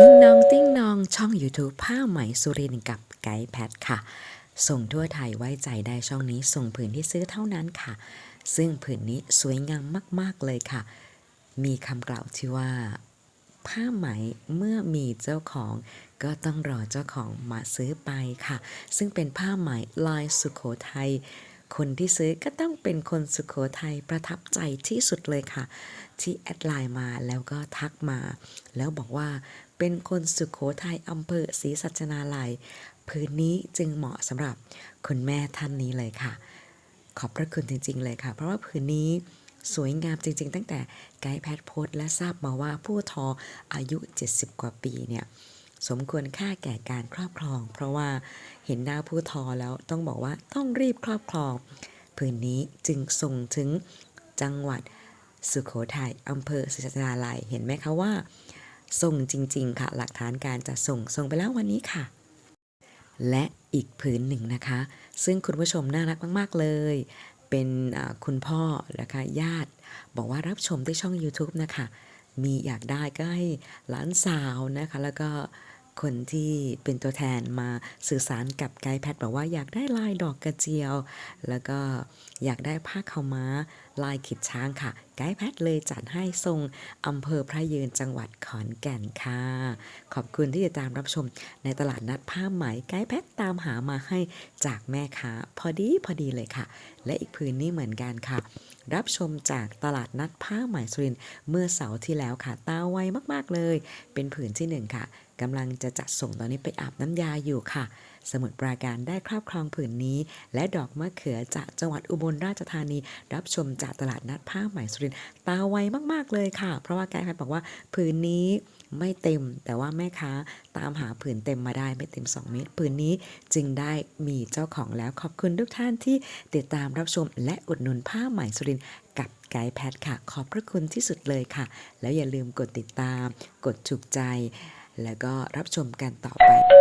ติ้งนองติ้งนองช่อง YouTube ผ้าไหมสุรินกับไกด์แพทค่ะ ส่งทั่วไทยไว้ใจได้ช่องนี้ส่งผืนที่ซื้อเท่านั้นค่ะ ซึ่งผืนนี้สวยงามมาก ๆ เลยค่ะ มีคำกล่าวที่ว่า ผ้าไหมเมื่อมีเจ้าของ ก็ต้องรอเจ้าของมาซื้อไปค่ะ ซึ่งเป็นผ้าไหมลายสุโขทัยคนที่ซื้อก็ต้องเป็นคนสุโขทัยประทับใจที่สุดเลยค่ะ ที่แอดไลน์มาแล้วก็ทักมา แล้วบอกว่า เป็นคนสุโขทัยอำเภอศรีสัชนาลัย พื้นนี้จึงเหมาะสำหรับคุณแม่ท่านนี้เลยค่ะ ขอบพระคุณจริง ๆ เลยค่ะ เพราะว่าผืนนี้สวยงามจริง ๆ ตั้งแต่ไกด์แพทย์โพสและทราบมาว่าผู้ทออายุ 70 กว่าปีเนี่ยสมควรค่าแก่การครอบครอง เพราะว่าเห็นหน้าผู้ทอแล้วต้องบอกว่าต้องรีบครอบครองผืนนี้จึงส่งถึงจังหวัดสุขโขทัยอำเภอศรีสัชนาลัยเห็นไหมคะว่า ส่งจริง ๆ ค่ะ หลักฐานการจะส่งส่งไปแล้ววันนี้ค่ะ และอีกผืนหนึ่งนะคะ ซึ่งคุณผู้ชมน่ารักมาก ๆ เลย เป็นคุณพ่อนะคะญาติ บอกว่ารับชมที่ช่อง YouTube นะคะ มีอยากได้ก็ให้หลานสาวนะคะ แล้วก็ คนที่เป็นตัวแทนมาสื่อสารกับไกด์แพทบอกว่าอยากได้ลายดอกกระเจียว แล้วก็อยากได้ผ้าขาวม้า ลายขีดช้างค่ะ ไกด์แพทเลยจัดให้ทรงอำเภอพระยืนจังหวัดขอนแก่นค่ะ ขอบคุณที่ติดตามรับชมในตลาดนัดผ้าไหมไกด์แพทตามหามาให้จากแม่ค้าพอดีพอดีเลยค่ะ และอีกผืนนี้เหมือนกันค่ะ รับชมจากตลาดนัดผ้าไหมสุรินเมื่อเสาร์ที่แล้วค่ะตาไวมากๆเลย เป็นผืนที่หนึ่งค่ะกำลังจะจัดส่งตอนนี้ไปอาบน้ำยาอยู่ค่ะสมุดปราการได้ครอบครองผืนนี้ และดอกมะเขือจากจังหวัดอุบลราชธานี รับชมจากตลาดนัดผ้าไหมสุรินต์ตาไวมาก ๆ เลยค่ะ เพราะว่าไกด์แพทย์บอกว่าผืนนี้ไม่เต็ม แต่ว่าแม่ค้าตามหาผืนเต็มมาได้ไม่เต็ม 2 เมตร ผืนนี้จึงได้มีเจ้าของแล้วขอบคุณทุกท่านที่ติดตามรับชมและอุดหนุนผ้าไหมสุรินกับไกด์แพทค่ะ ขอบพระคุณที่สุดเลยค่ะ แล้วอย่าลืมกดติดตาม กดถูกใจ แล้วก็รับชมกันต่อไป